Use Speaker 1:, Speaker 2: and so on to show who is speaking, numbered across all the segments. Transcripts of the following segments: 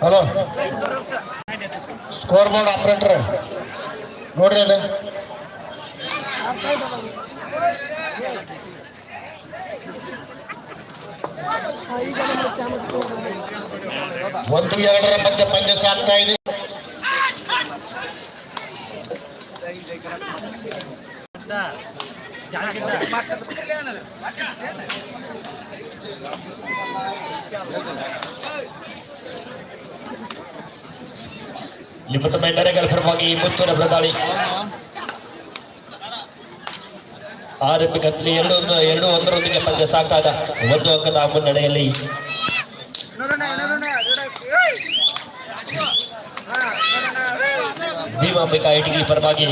Speaker 1: Hello. Score board operator ನೋಡ್ರಿ ಅದ ಒಂದು ಎರಡರ ಮಧ್ಯೆ ಪಂದ್ಯ ಸಾಗ್ತಾ ಇದೆ ಇಪ್ಪತ್ತು ಮೆಂಡರೆಗಳ ಪರವಾಗಿ ಮುತ್ತೂರ ಪ್ರದಾಳಿ ಆರಂಭಿಕ ಕತ್ಲಿ ಎರಡು ಒಂದು ಎರಡು ಒಂದರೊಂದಿಗೆ ಪಂದ್ಯ ಸಾಕಾದ ಒಂದು ಅಂಕದ ಮುನ್ನಡೆಯಲ್ಲಿ. ಭೀಮಾಂಬಿಕಾ ಇಟಗಿ ಪರವಾಗಿ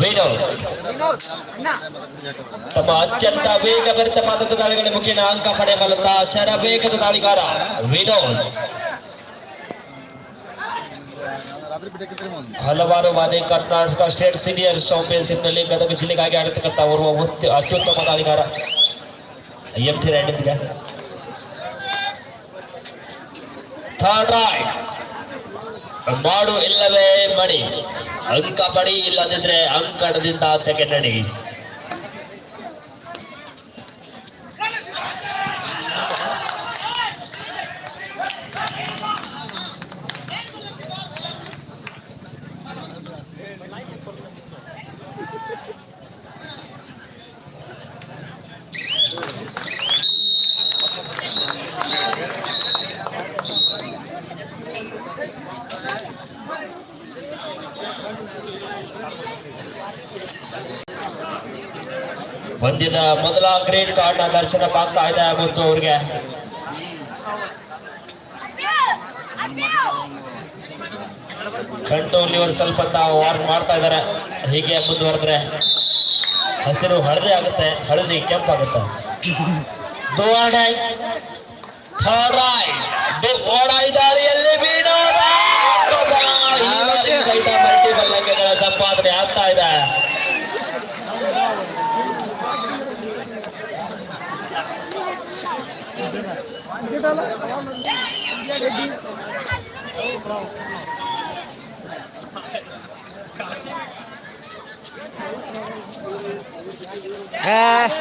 Speaker 1: ವೇಣು ತಮ್ಮ ಅತ್ಯಂತ ವೇಗಭರಿತವಾದ ದಾಳಿಗಳ ಮುಖೇನ ಅಂಕ ಪಡೆಯಬಲ್ಲಂತ ಶರವೇಗದ ದಾಳಿಗಾರ ವಿನೋದ್ ಹಲವಾರು ಬಾರಿ ಕರ್ನಾಟಕ ಸ್ಟೇಟ್ ಸೀನಿಯರ್ ಚಾಂಪಿಯನ್ಶಿಪ್ ನಲ್ಲಿ ಗದಗ ಜಿಲ್ಲೆಗಾಗಿ ಆಡತಕ್ಕಂತ ಓರ್ವ ಉತ್ತ- ಅತ್ಯುತ್ತಮ ದಾಳಿಗಾರ ಎಂ ಟಿ ರ್ಯಾಂಡಿದೆ ಥರ್ಡ್ ರೈಟ್ ಮಾಡು ಇಲ್ಲವೇ ಮಡಿ. ಅಂಕ ಪಡಿ ಇಲ್ಲದಿದ್ರೆ ಅಂಕಣದಿಂದ ಆಚೆಗೆ ನಡಿ. ಗ್ರೇಟ್ ಕಾರ್ಡ್ನ ದರ್ಶನ ಆಗ್ತಾ ಇದೆ ಮತ್ತು ಅವ್ರಿಗೆ. ಕಂಟ್ರೋಲ್ ಇವರು ಸ್ವಲ್ಪ ವಾರ್ನ್ ಮಾಡ್ತಾ ಇದ್ದಾರೆ ಹೀಗೆ ಮುಂದುವರೆದ್ರೆ ಹಸಿರು ಹಳದಿ ಆಗುತ್ತೆ, ಹಳದಿ ಕೆಂಪಾಗುತ್ತೆ. ಸಂಪಾದನೆ ಆಗ್ತಾ ಇದೆ. ಎಸ್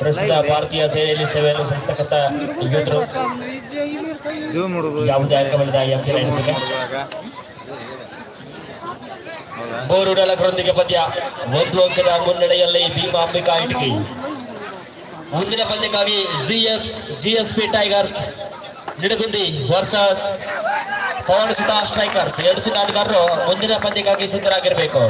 Speaker 1: ಪ್ರಸ್ತುತ ಭಾರತೀಯ ಸೇನೆಯಲ್ಲಿ ಸೇವೆಯನ್ನು ಸಲ್ಲಿಸತಕ್ಕಂಥ ಯಾವುದೇ ಅಂಕ ಬೆಳೆದ ಎಂ ಕೆ ನಡೆದಿದೆ ಮೂರು ಡಲಕರೊಂದಿಗೆ ಪದ್ಯ. ಒಂದು ಅಂಕದ ಮುನ್ನಡೆಯಲ್ಲಿ ಭೀಮಾಂಬಿಕಾ ಇಟಕಿ. ಮುಂದಿನ ಪಂದ್ಯಕ್ಕಾಗಿ G F G S P tigers, Nidagundi, versus, Pavan Sudha strikers. ಎರಡು ಚಿನ್ನಾಟಗಾರರು ಮುಂದಿನ ಪಂದ್ಯಕ್ಕಾಗಿ ಸಿದ್ಧರಾಗಿರಬೇಕು.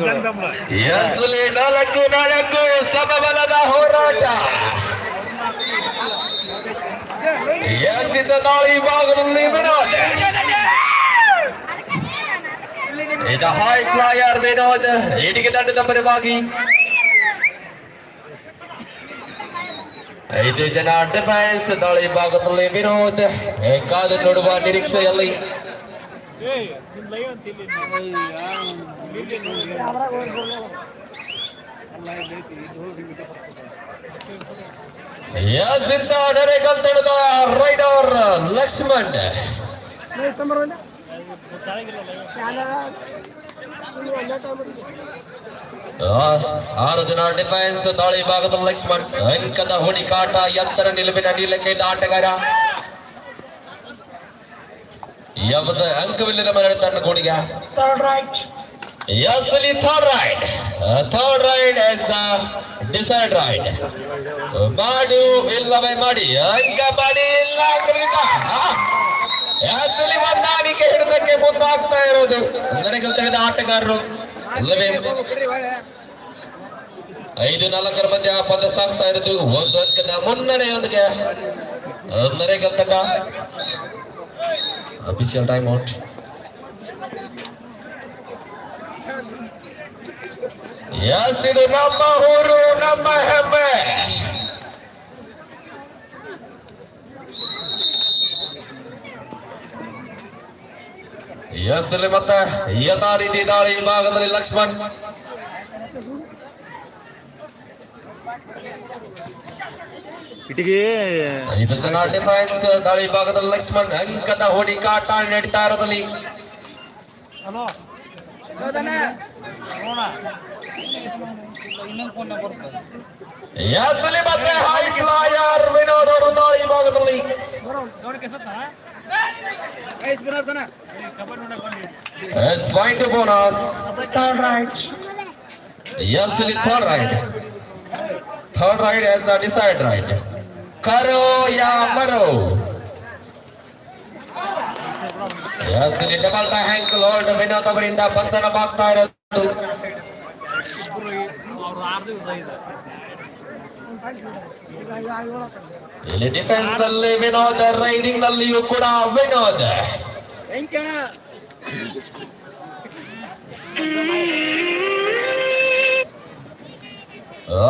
Speaker 1: ಎಸ್ಲಿ ನಾಲ್ಕು ನಾಲ್ಕು ಸಮಬಲದ ಹೋರಾಟ. ಎಸ್ಸಿದ್ದ ನಾಳೆ ಭಾಗದಲ್ಲಿ ವಿನೋದ್. ಇದು ಹೈ ಫ್ಲೈಯರ್ ವಿನೋದ್. ಇಟಿಗೆ ದಂಡದ ಪರವಾಗಿ ಐದು ಜನ ಡಿಫೆನ್ಸ್ ದಾಳಿ ಭಾಗದಲ್ಲಿ ವಿನೋದ್. ಕಾದು ಎಸ್ಸಿದ್ದ ನರೇಗಲ್ ತಡೆದ ರೈಡರ್ ಲಕ್ಷ್ಮಣ್. ಆರು ಜನ ಡಿಫೆನ್ಸ್ ದಾಳಿ ಭಾಗದ ಲಕ್ಷ್ಮಣ್. ಅಂಕದ ಹುಡಿಕಾಟ ಎತ್ತರ ನಿಲುವಿನ ನೀಲಕ್ಕೆ ಆಟಗಾರ.
Speaker 2: ಯಾವತ್ತ ಅಂಕವಿಲ್ಲದ ಮರಳಿ ತಂಡ ಕೋಡಿಗ.
Speaker 3: Third
Speaker 2: ride. Uh, as the decide ride. ಮಾಡು ಇಲ್ಲವೇ ಮಾಡಿ ಅಂಕ ಮಾಡಿ ಇಲ್ಲ. ಆ, ಯಾಸಲಿ ಹೊಂದಾಣಿಕೆ ಹಿಡಿದಕ್ಕೆ ಮುಂದಾಗ್ತಾ ಇರೋದು. ನನಗೆ ತೆಗೆದ ಆಟಗಾರರು. ಇಲ್ಲವೇ? ಐದು ನಾಲ್ಕರ ಮಧ್ಯೆ ಆ ಪದ ಸಾಕ್ತಾ ಇರೋದು. ಒಂದು ಅಂಕದ ಮುನ್ನಡೆಯೊಂದಿಗೆ ನರೇಗಲ್ ತಂಡ. ಅಫಿಷಿಯಲ್ ಟೈಮ್ ಔಟ್ ಎಸ್ ಇದು ನಮ್ಮ ಊರು ನಮ್ಮ ಹೆಮ್ಮೆ ಎಸ್ ಇಲ್ಲಿ ಮತ್ತೆ ಯಥಾ ರೀತಿ ದಾಳಿ ಈ ಭಾಗದಲ್ಲಿ ಲಕ್ಷ್ಮಣ್
Speaker 3: ಇಟ್ಟಿಗೆ
Speaker 2: ಐದು ಜನ ಡಿಫೆನ್ಸ್ ದಾಳಿ ಭಾಗದಲ್ಲಿ ಲಕ್ಷ್ಮಣ್ ಅಂಕದ ಹುಡುಕಾಟ ನಡೀತಾ ಇರೋದಲ್ಲಿ
Speaker 3: ಹಲೋ. ಇನ್ನೊಂದು ಫೋನ್ ನಂಬರ್
Speaker 2: ಎಸ್ ಇಲ್ಲಿ ಮತ್ತೆ ಹೈ ಫ್ಲೈಯರ್ ವಿನೋದ್ ಅವರು ದಾಳಿ ಭಾಗದಲ್ಲಿ
Speaker 3: ಸೌಂಡ್ ಕೆಸತ್ತ ಐಸ್ ಬಿರಾಸನ ಕಬಡ್ಡಿ ನೋಡಕ್ ಬಂದ್ವಿ
Speaker 2: yes point bonus
Speaker 3: Third right.
Speaker 2: Yes, ಇಲ್ಲಿ third ride. Third ride as the decide ride. ಕರೋ ಯಾ ಮರೋ Yes, ಇಲ್ಲಿ ಡಬಲ್ ಹ್ಯಾಂಕ್ ಲೋಲ್ಡ್ ವಿನೋದ್ ಅವರಿಂದ ಬಂಧನವಾಗ್ತಾ ಇರೋದು ಇಲ್ಲಿ ಡಿಫೆನ್ಸ್ನಲ್ಲಿ ವಿನೋದ್ ರೈಡಿಂಗ್ ನಲ್ಲಿಯೂ ಕೂಡ ವಿನೋದ್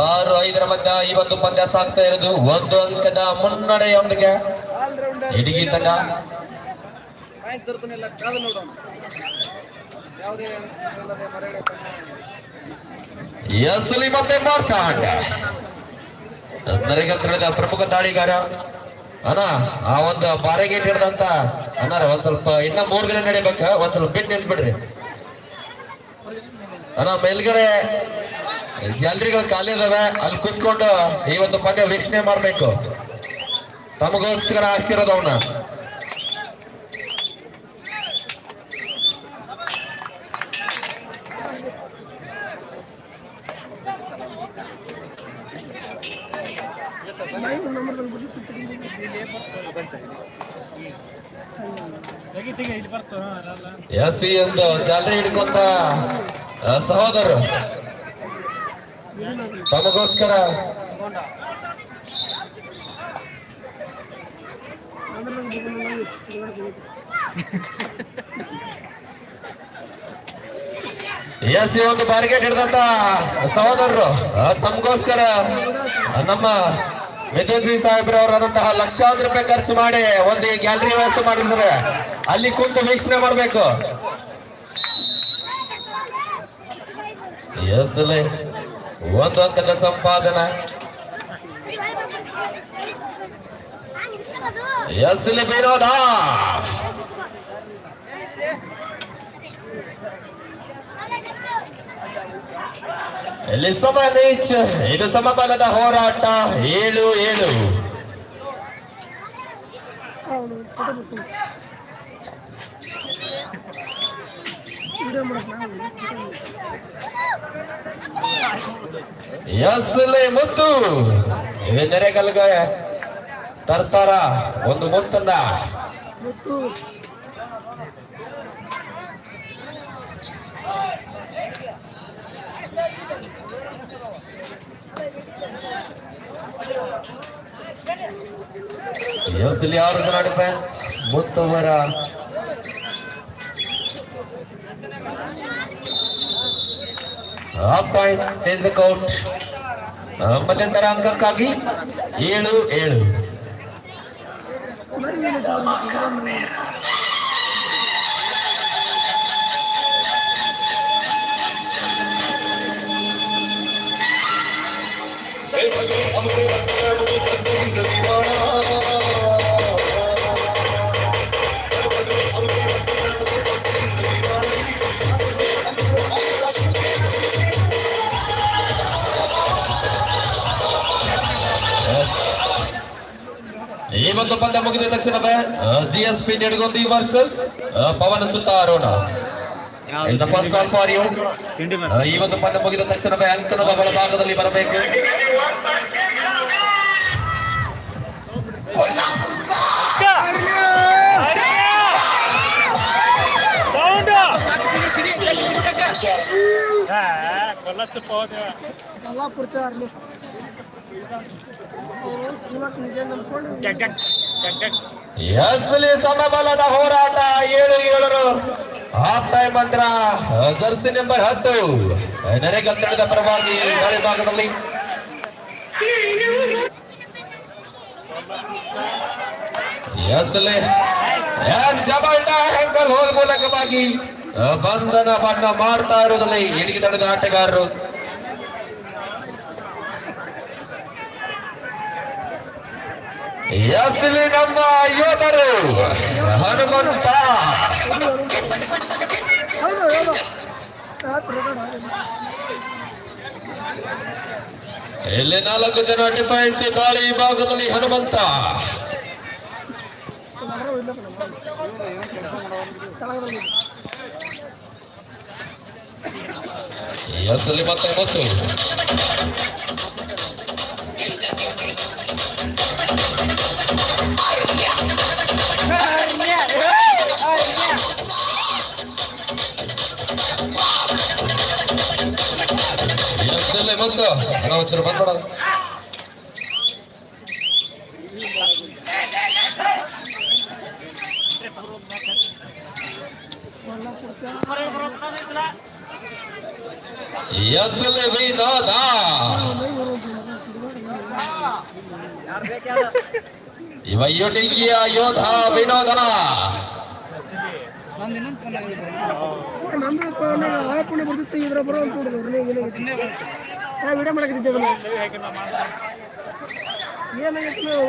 Speaker 2: ಆರು ಐದರ ಮಧ್ಯ ಇವತ್ತು ಪಂದ್ಯ ಸಾಕ್ತಾ ಇರೋದು ಒಂದು ಅಂಕದ ಮುನ್ನಡೆಯೊಂದಿಗೆ ಇಡಗಿ ತಂಡ
Speaker 3: ತರ್ತಾನೆಲ್ಲ ಕಾದು ನೋಡೋಣ. ಯಾವುದೇ
Speaker 2: ನರೇಗಲ್ ತಿಳಿದ ಪ್ರಮುಖ ದಾಳಿಗಾರ. ಅಣ್ಣ, ಆ ಒಂದು ಬಾರೆಗೇಟ್ ಹಿಡ್ದಂತ ಅನ್ನಾರ ಒಂದ್ ಸ್ವಲ್ಪ ಇನ್ನ ಮೂರ್ ದಿನ ನಡಿಬೇಕ. ಒಂದ್ ಸ್ವಲ್ಪ ಬಿಟ್ಟು ನಿಂತ್ಬಿಡ್ರಿ. ಅಣ್ಣ, ಮೇಲ್ಗಡೆ ಜಲ್ರಿಗಳು ಖಾಲಿ ಇದಾವೆ. ಅಲ್ಲಿ ಕುತ್ಕೊಂಡು ಈ ಒಂದು ಪಂದ್ಯ ವೀಕ್ಷಣೆ ಮಾಡ್ಬೇಕು. ತಮಗೋಸ್ಕರ ಆಸ್ತಿರೋದು ಅವನ್ನ
Speaker 3: ತೆಗಿ ತೆಗಿ ಇಲ್ಲಿ ಬರ್ತು ಅಲ್ಲ
Speaker 2: ಎಸ್ ಎಂದು ಒಂದು ಜಾಲರಿ ಹಿಡ್ಕೊಂತ ಸಹೋದರ ಸಹೋದರರು ತಮಗೋಸ್ಕರ ಎಸ್ ಈ ಒಂದು ಬಾರಿಗೆ ಹಿಡಿದಂತ ಸಹೋದರರು ತಮಗೋಸ್ಕರ ನಮ್ಮ ಮಿಥುನ್ಜಿ ಅವರಂತಹ ಲಕ್ಷಾಂತರ ರೂಪಾಯಿ ಖರ್ಚು ಮಾಡಿ ಒಂದು ಗ್ಯಾಲರಿ ವ್ಯವಸ್ಥೆ ಮಾಡಿದ್ರೆ ಅಲ್ಲಿ ಕುಂತು ವೀಕ್ಷಣೆ ಮಾಡಬೇಕು. ಎಸ್ ಒಂದು ಅಂಕದ ಸಂಪಾದನೆ. ಎಸ್ ಇಲ್ಲಿ ವಿರೋಧ ಇಲ್ಲಿ ಸಮ ನೀಚ್ ಇದು ಸಮಬಲದ ಹೋರಾಟ. ಏಳು ಏಳು. ಎಸ್ಲೆ ಮುತ್ತು. ಇದು ನೆರೆಗಲ್ಗ ತರ್ತಾರ. ಒಂದು ಮುತ್ತನ್ನ. ಎಸ್ ಯಾರು ಆರು ಫ್ಯಾನ್ಸ್ ಮುತ್ತುವರ. ಪಾಯಿಂಟ್ ಚೇಂಜ್ ದ ಕೌಂಟ್ ಮಧ್ಯಂತರ ಅಂಕಕ್ಕಾಗಿ ಏಳು ಏಳು. ಒಂದು ಪಂದ್ಯ ಮುಗಿದ ತಕ್ಷಣವೇ G S P Nidagundi versus Pavan ಸುತ್ತ ಅರೋಣ the first call for you
Speaker 3: ತಿಂಡಿ
Speaker 2: ಈ ಒಂದು ಪಂದ್ಯ ಮುಗಿದ ತಕ್ಷಣವೇ ಅಂಕಣದ ಬಲಭಾಗದಲ್ಲಿ ಬರಬೇಕು.
Speaker 3: ಸೌಂಡ್! ಕೊಲ್ಲಚ್ಚ ಹೋದ
Speaker 2: ಎಸ್ಲಿ ಸಮಬಲದ ಹೋರಾಟ ಏಳು ಏಳರು ಹಾಫ್ ಟೈಮ್ ಅಂತರ ಜರ್ಸಿ ನಂಬರ್ ಹತ್ತು ನೆರೆಗತ್ತಡದ ಪರವಾಗಿ ಗಾಳಿ ಭಾಗದಲ್ಲಿ ಎಸ್ಲಿ ಎಸ್ ಡಬಲ್ ಹ್ಯಾಂಕಲ್ ಹೋಲ್ ಮೂಲಕವಾಗಿ ಬಂಧನ ಬಣ್ಣ ಮಾಡ್ತಾ ಇರೋದ್ರಲ್ಲಿ ಎಣಿಗೆ ತಡೆದ ಆಟಗಾರರು ಎಸ್ಲಿ ನಮ್ಮ ಯೋಧರು. ಹನುಮಂತ. ಇಲ್ಲಿ ನಾಲ್ಕು ಜನ ಡಿಫೆನ್ಸ್ ದಾಳಿ ಭಾಗದಲ್ಲಿ ಹನುಮಂತ? ಎಸ್ಲಿ ಮತ್ತೆ ಮತ್ತು ಎಸ್ಲಿ ಮತ್ತು ಹಣ ಒಂಚೂರು ಬಂದ್ಬಿಡ ಎಸ್ಲಿ ವಿನೋದ ಇವ ಯುಟಿಗಿಯ ಯೋಧ ವಿನೋದನ
Speaker 4: ನಂದು ಆಪಣೆ ಬರ್ತಿತ್ತು ಇದ್ರ ಬರೋ ನಾ ವಿಡಿಯೋ ಮಾಡಕತ್ತಿದ್ದೆ ಅದನ್ನ. ಏನಾಗೈತೆ ನಾವು?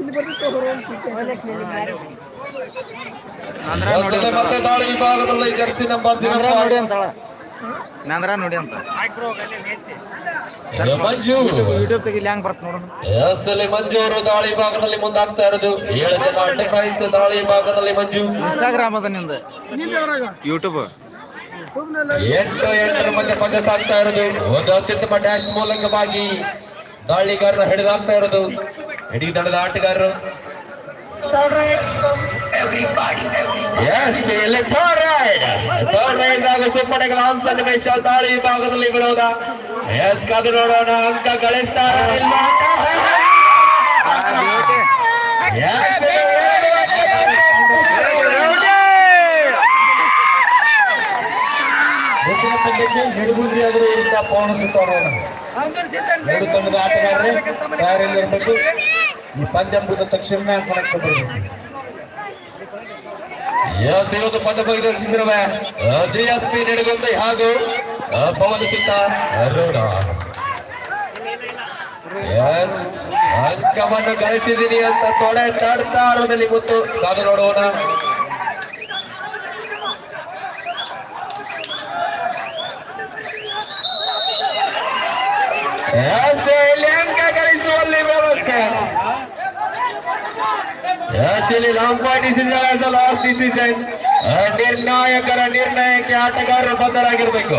Speaker 4: ಇಲ್ಲಿ ಬರ್ತಿತ್ತು
Speaker 3: ನಂದ್ರ ನೋಡಿ ಅಂತ.
Speaker 2: ಮಂಜು.
Speaker 3: ಯೂಟ್ಯೂಬ್ ತೆಗಿಲಿ ಹೆಂಗ್ ಬರ್ತ ನೋಡೋಣ
Speaker 2: ಮಂಜು ಅವರು ದಾಳಿ ಭಾಗದಲ್ಲಿ ಮುಂದಾಗ್ತಾ ಇರೋದು. ಏಳು ಜನ ದಾಳಿ ಭಾಗದಲ್ಲಿ ಮಂಜು.
Speaker 3: ಇನ್ಸ್ಟಾಗ್ರಾಮ್ ಅದ ನಿಂದ. ಯೂಟ್ಯೂಬ್
Speaker 2: ಎಂಟು ಎಂಟರ ಮಧ್ಯೆ ಪಂದ್ಯ ಸಾಗ್ತಾ ಇರೋದು. ಒಂದು ಅತ್ಯುತ್ತಮ ಡ್ಯಾಶ್ ಮೂಲಕವಾಗಿ ದಾಳಿಗಾರನ ಹಿಡಿದಾಗ್ತಾ ಇರೋದು. ಇಡೀ ದಡದ ಆಟಗಾರರು. ಸನ್ನಿವೇಶ ದಾಳಿ ವಿಭಾಗದಲ್ಲಿ ವಿರೋಧ ಎಸ್ ಕಾದು ನೋಡೋಣ ಅಂಕ ಗಳಿಸ್ತಾರ ಇಲ್ಲ Yes, ಮುಂದಿನ ಪಂದ್ಯಕ್ಕೆ ಆದ್ರೆ ಇರುತ್ತ ಪವನ ಸುತ್ತೋಣ ಎರಡು ತಂಡದ ಆಟಗಾರರು ತಯಾರಿಯಲ್ಲಿರಬೇಕು ಈ ಪಂದ್ಯ ಮುಗಿದ ತಕ್ಷಣ ಕಣಕ್ಕೆ ಬರಬೇಕು ಜಿ ಹಾಗೂ ಪವನ್ ಅಂಕವನ್ನು ಗಳಿಸಿದ್ದೀನಿ ಅಂತ ತೊಡೆ ತಾಡ್ತಾ ಇರೋದಲ್ಲಿ ಗೊತ್ತು. ಕಾದು ನೋಡೋಣ. ಎಸ್ ಇಲ್ಲಿ ಅಂಕ ಗಳಿಸುವಲ್ಲಿ ವ್ಯವಸ್ಥೆ ಎಸ್ ಇಲ್ಲಿ long point decision last decision ನಿರ್ಣಾಯಕರ ನಿರ್ಣಯಕ್ಕೆ ಆಟಗಾರರು ಬದ್ಧರಾಗಿರ್ಬೇಕು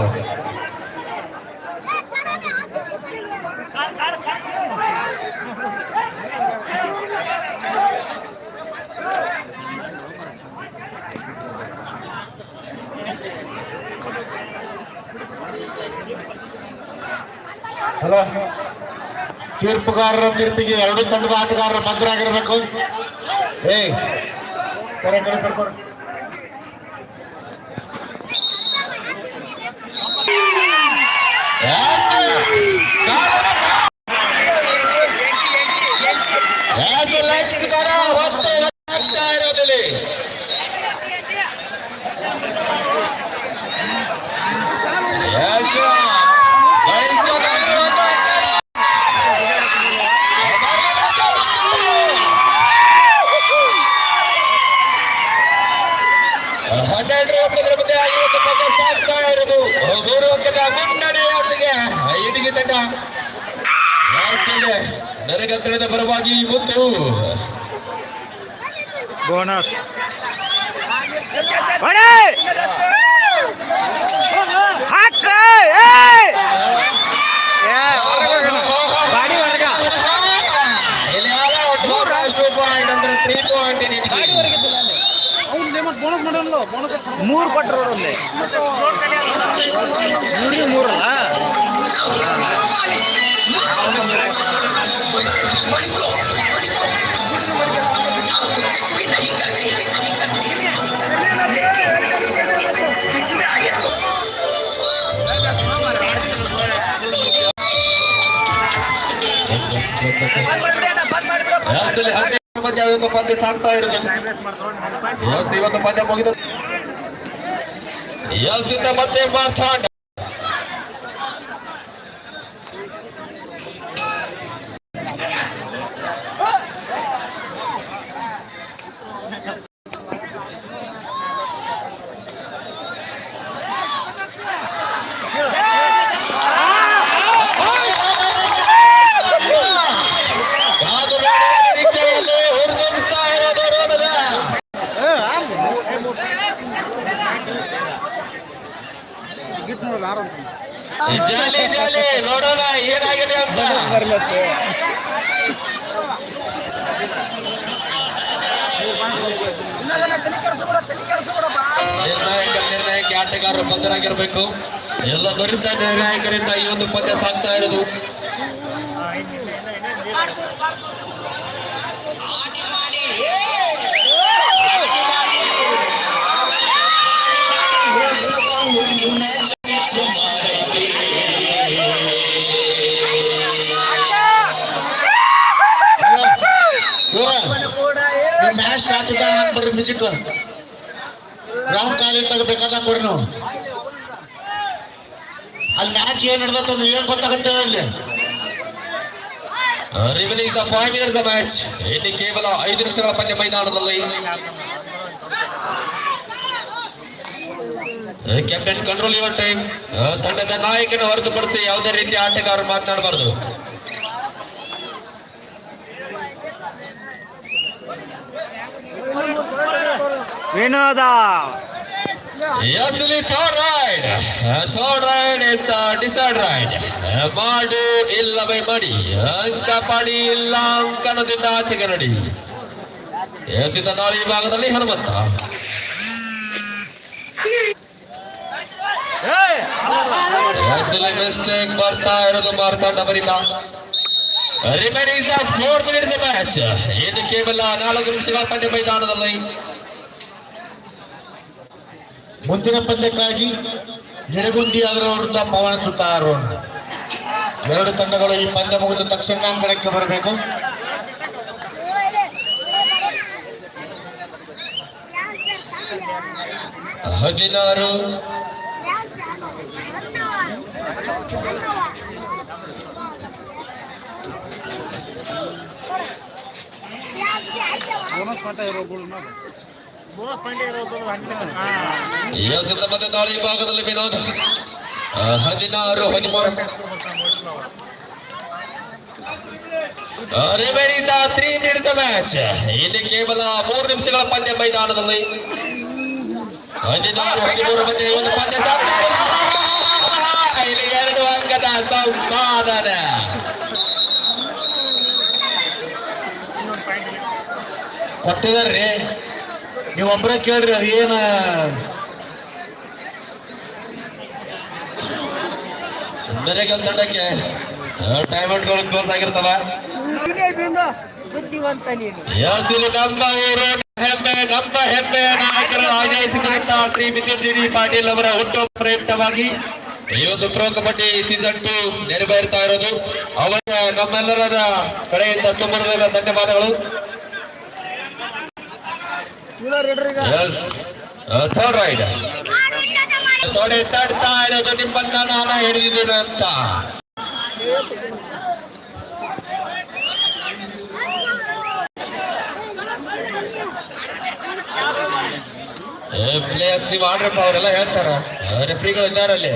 Speaker 2: ಹಲೋ ತೀರ್ಪುಗಾರರ ತೀರ್ಪಿಗೆ ಎರಡು ತಂಡದ ಆಟಗಾರರ ಬದ್ಧರಾಗಿರ್ಬೇಕು ಏ ಸರಿ ಕಡೆ ಸರ್ಕಾರ ಹೊತ್ತು ಹೋಗ್ತಾ ಇರೋದಿಲ್ಲಿ ಯಾಕೆ? ಗಳಿಸೋದಾಗಿರುವಂತ ಹನ್ನೆರಡು ಅಂಕದ ಮಧ್ಯೆ ಐವತ್ತು ಪಕ್ಕ ಸಾಗ್ತಾ ಇರೋದು ಮೂರು ಅಂಕದ ಮುನ್ನಡೆಯೊಂದಿಗೆ ಐದಿಗೆ ತಂಡ ಮೇಲೆ ನೆರೆಗತ್ತರದ ಪರವಾಗಿ ಮುತ್ತು
Speaker 3: ಬೋನಸ್ ಹೊಡೆ ಹಾಕ ಏಯ್! ಏ, ಹೊರಗ್ ಹೋಗೋಣ. ಗಾಡಿ ಹೊರಗ
Speaker 2: ಇಲ್ಲಿ ಯಾರೋ ಒಟ್ಟು ಅಷ್ಟು ಪಾಯಿಂಟ್ ಅಂದ್ರೆ ತ್ರೀ ಪಾಯಿಂಟ್
Speaker 4: ಬೋನಸ್ ಮಾಡೋಣ ಬೋನಸ್
Speaker 3: ಮೂರು ಕೊಟ್ಟರು ನೋಡಲ್ಲಿ ಮೂರಿಗೆ ಮೂರಲ್ಲ
Speaker 2: ರಾಜ್ಯದಲ್ಲಿ ಹದಿನೈದು ಪಂದ್ಯ ಇವತ್ತು ಪಂದ್ಯ ಸಾಗ್ತಾ ಇರೋದು ಎಸ್ ಇವತ್ತು ಪಂದ್ಯ ಮುಗಿದ ಎಸ್ ಇಂದ ಮತ್ತೆ ಮಾತಾಡ ಜಾಲಿ ಜಾಲಿ. ನೋಡೋಣ ಏನಾಗಿದೆ ಅಂತ. ನಿರ್ಣಾಯಕ ಆಟಗಾರರು ಬದ್ಧರಾಗಿರ್ಬೇಕು ಎಲ್ಲ ದೊರೆತ ನಿರ್ಣಾಯಕರಿಂದ ಈ ಒಂದು ಪದ್ಯ ಸಾಗ್ತಾ ಇರೋದು. ಮ್ಯಾಚ್ ಬರ್ರಿ ಮ್ಯೂಸಿಕ್. ಗ್ರೌಂಡ್ ಖಾಲಿ ತಗೋಬೇಕಾದ ಕೊಡ್ರಿ ನಾವು. ಅಲ್ಲಿ ಮ್ಯಾಚ್ ಏನ್ ನಡೆದತ್ತಂದ್ರೆ ಏನ್ ಗೊತ್ತಾಗುತ್ತೆ ಅಲ್ಲಿ ರಿವಿನಿಂಗ್ ದ ಇಯರ್ಸ್ ದ ಮ್ಯಾಚ್ ಇಲ್ಲಿ ಕೇವಲ ಐದು ನಿಮಿಷಗಳ ಪಂದ್ಯ ಮೈದಾನದಲ್ಲಿ. ಕ್ಯಾಪ್ಟನ್ ಕಂಟ್ರೋಲ್ ಯುವರ್ ಟೈಮ್ ತಂಡದ ನಾಯಕನ ಹೊರತುಪಡಿಸಿ ಯಾವುದೇ ರೀತಿ ಆಟಗಾರರು ಮಾತನಾಡಬಾರದು Yes, the third ride. Uh, third ride is the decide ride. Uh, ಮಾಡು ಇಲ್ಲವೇ ಮಡಿ ಅಂಕ ಪಡಿ ಇಲ್ಲ ಅಂಕನದಿಂದ ಆಚೆಗೆ ನಡಿ ಎದ್ದಿದ್ದ ನಾಳೆ ಈ ಭಾಗದಲ್ಲಿ ಹನುಮಂತ ಮಿಸ್ಟೇಕ್ ಬರ್ತಾ ಇರೋದು ಮಾರ್ತಾಂಡ ಬರಿತ remaining the four minutes match ಇದು ಕೇವಲ ನಾಲ್ಕು ನಿಮಿಷಗಳ ಪಂದ್ಯ ಮೈದಾನದಲ್ಲಿ ಮುಂದಿನ ಪಂದ್ಯಕ್ಕಾಗಿ ಎಡಗುಂದಿ ಅದರ ವಿರುದ್ಧ ಪವನ ಎರಡು ತಂಡಗಳು ಈ ಪಂದ್ಯ ಮುಗಿದ ತಕ್ಷಣ ಅಂಗಡಕ್ಕೆ ಬರಬೇಕು. ಹದಿನಾರು.
Speaker 4: ಬೋನಸ್
Speaker 2: ಮತ್ತೆ ದಾಳಿ ಭಾಗದಲ್ಲಿ ವಿನೋದ್ ಹದಿನಾರು ಹದಿಮೂರು. Three minutes match. ಇಲ್ಲಿ ಕೇವಲ ಮೂರು ನಿಮಿಷಗಳ ಪಂದ್ಯ ಮೈದಾನದಲ್ಲಿ. ಹದಿನಾರು ಹದಿಮೂರು ಮಧ್ಯೆ ಒಂದು ಪಂದ್ಯ ಇಲ್ಲಿ. ಎರಡು ಅಂಕದ ಸಂಪಾದನ. ಕೊಟ್ಟಿದಾರ್ರಿ ನೀವು ಒಬ್ಬರೇ ಕೇಳ್ರಿ ಅದೇನ ಅಂದರೆ ಟೈಮ್ ಔಟ್ಗಳು ಕ್ಲೋಸ್ ಆಗಿರ್ತವ. ನಮ್ಮ ಊರು ಹೆಮ್ಮೆ ನಮ್ಮ ಹೆಮ್ಮೆ ನಾಯಕರು ಆಗಮಿಸಿದಂತ ಶ್ರೀ ವಿದ್ಯುತ್ ಪಾಟೀಲ್ ಅವರ ಹುಟ್ಟು ಪ್ರಯುಕ್ತವಾಗಿ ಈ ಒಂದು ಪ್ರೋ ಕಬಡ್ಡಿ ಸೀಸನ್ ಟು ನೆರವೇರ್ತಾ ಇರೋದು. ಅವರ ನಮ್ಮೆಲ್ಲರ ಕಡೆಯಿಂದ ತುಂಬ ಧನ್ಯವಾದಗಳು. ಥರ್ಡ್ ರೈಡ್ ತೊಡೆ ತಡ್ತಾ ಇರೋದು ನಿಮ್ಮನ್ನ ನಾನು ಹಿಡಿದಿದ್ದೀನಿ ಅಂತ. ಪ್ಲೇಯರ್ಸ್ ನೀವು ಆರ್ಡರ್ ಅವರೆಲ್ಲ ಹೇಳ್ತಾರ. ರೆಫ್ರಿಗಳು ಇದ್ದಾರಲ್ಲಿ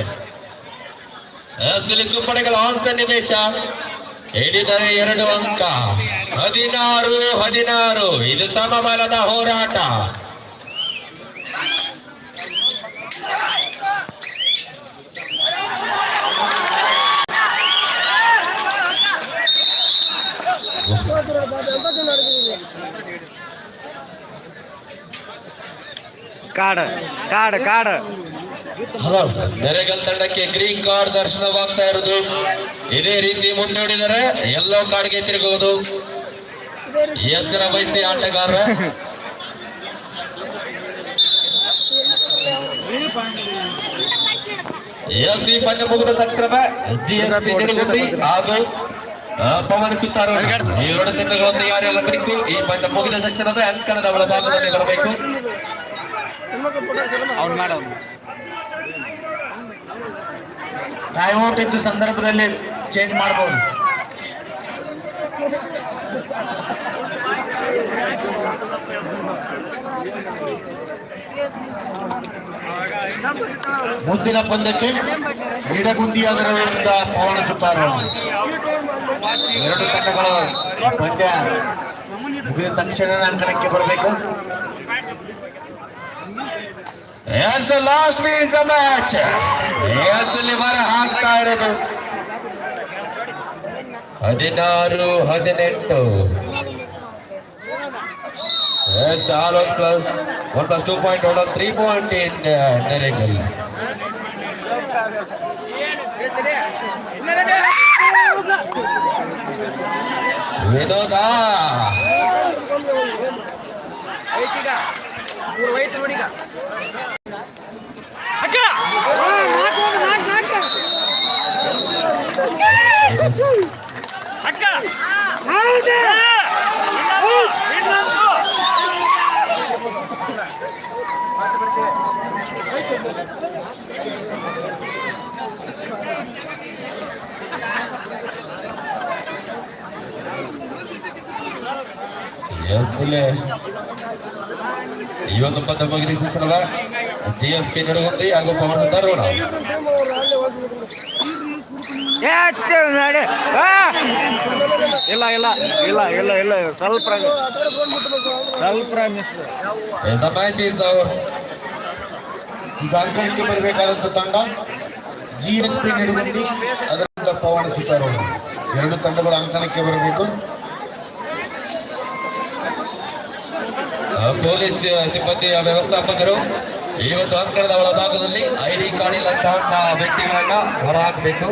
Speaker 2: ಸುಪ್ಪಡೆಗಳ ಆನ್ ಸನ್ನಿವೇಶ ಹಿಡಿದರೆ ಎರಡು ಅಂಕ. ಹದಿನಾರು ಹದಿನಾರು. ಇದು ಸಮಬಲದ ಹೋರಾಟ.
Speaker 3: ಕಾಡ ಕಾಡ ಕಾಡ.
Speaker 2: ನೆರೆಗಲ್ ತಂಡಕ್ಕೆ ಗ್ರೀನ್ ಕಾರ್ಡ್ ದರ್ಶನವಾಗ್ತಾ ಇರೋದು ಇದೇ ರೀತಿ ಮುಂದೂಡಿದರೆ ಎಲ್ಲೋ ಕಾರ್ಡ್ಗೆ ತಿರುಗುವುದು. ಎಚ್ಚರ ವಹಿಸಿ ಆಟಗಾರ ಎಸ್ ಈ ಪಂದ್ಯ ಮುಗಿದ ತಕ್ಷಣ ಜಿ ಎಸ್ ಪಿ ಹಾಗೂ ಅಪಮಾನಿಸುತ್ತಾರೆ ಎರಡು ತಂಡಗಳನ್ನು ಯಾರೆಲ್ಲ ಬೇಕು ಈ ಪಂದ್ಯ ಮುಗಿದ ತಕ್ಷಣವೇ ಅಂಕಣದ ಬರಬೇಕು.
Speaker 4: ಹೆಣ್ಮಕ್ಳು ಫೋಟೋ ಹಾಕಿರಲ್ಲ?
Speaker 5: ಟೈಮ್ ಔಟ್ ಇದ್ದ ಸಂದರ್ಭದಲ್ಲಿ ಚೇಂಜ್ ಮಾಡಬಹುದು ಮುಂದಿನ ಪಂದ್ಯಕ್ಕೆ ನಿಡಗುಂದಿಯಾದರ ವಿರುದ್ಧ ಪವನ ಸುತ್ತಾರ ಎರಡು ತಂಡಗಳು ಪಂದ್ಯ ಮುಗಿದ ತಕ್ಷಣ ಅಂಕಣಕ್ಕೆ ಬರಬೇಕು.
Speaker 2: The match. As ಲಿವರ್ ಹಾಕ್ತಾ ಇರೋದು. ಹದಿನಾರು ಹದಿನೆಂಟು. Yes all one plus one plus two point one three point in Neregal ವಿನೋದ
Speaker 3: ಅಕ್ಕ
Speaker 2: ಎಸ್ ಇಲ್ಲಿ ಈ ಒಂದು ಪಂದ್ಯ ಮುಗಿದ ತಕ್ಷಣವೇ ಜಿ ಎಸ್ ಪಿ ನಡುಗುಂದಿ ಹಾಗೂ ಪವನ್ ಸುತ್ತಾರ್
Speaker 3: ನಡೆ! ಇಲ್ಲ ಇಲ್ಲ ಇಲ್ಲ ಇಲ್ಲ ಇಲ್ಲ, ಸ್ವಲ್ಪ ಸ್ವಲ್ಪ
Speaker 5: ಅಂಕಣಕ್ಕೆ ಬರಬೇಕಾದಂತ ತಂಡ ಜಿ ಎಸ್ ಪಿ ನಿಡುಗುಂದಿ ಅದರಿಂದ ಪವನ ಸುತ್ತಾರೋಡು ಎರಡು ತಂಡಗಳು ಅಂಕಣಕ್ಕೆ ಬರಬೇಕು.
Speaker 2: ಪೊಲೀಸ್ ಸಿಬ್ಬಂದಿಯ ವ್ಯವಸ್ಥಾಪಕರು ಇವತ್ತು ಅಂಕಣದ ಒಳಭಾಗದಲ್ಲಿ ಐಡಿ ಕಾರ್ಡ್ ಇಲ್ಲಂತಹ ವ್ಯಕ್ತಿಗಳನ್ನ ಹೊರಹಾಕಬೇಕು.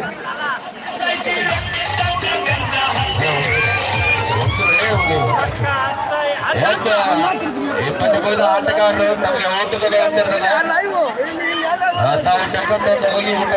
Speaker 2: ಈ ಪಂದ್ಯ ಮುಗಿದ ಆಟಗಾರರು ನಮಗೆ ಓಟದ ವ್ಯವಸ್ಥೆ ಇರ್ತದೆ
Speaker 4: ಲೈವ್ ಇಲ್ಲಿ ಇಲ್ಲಿ ಯಾವ್ದು
Speaker 2: ಆ, ತಾವು ತಗೊಂಡು ಹೋಗಿ ಊಟ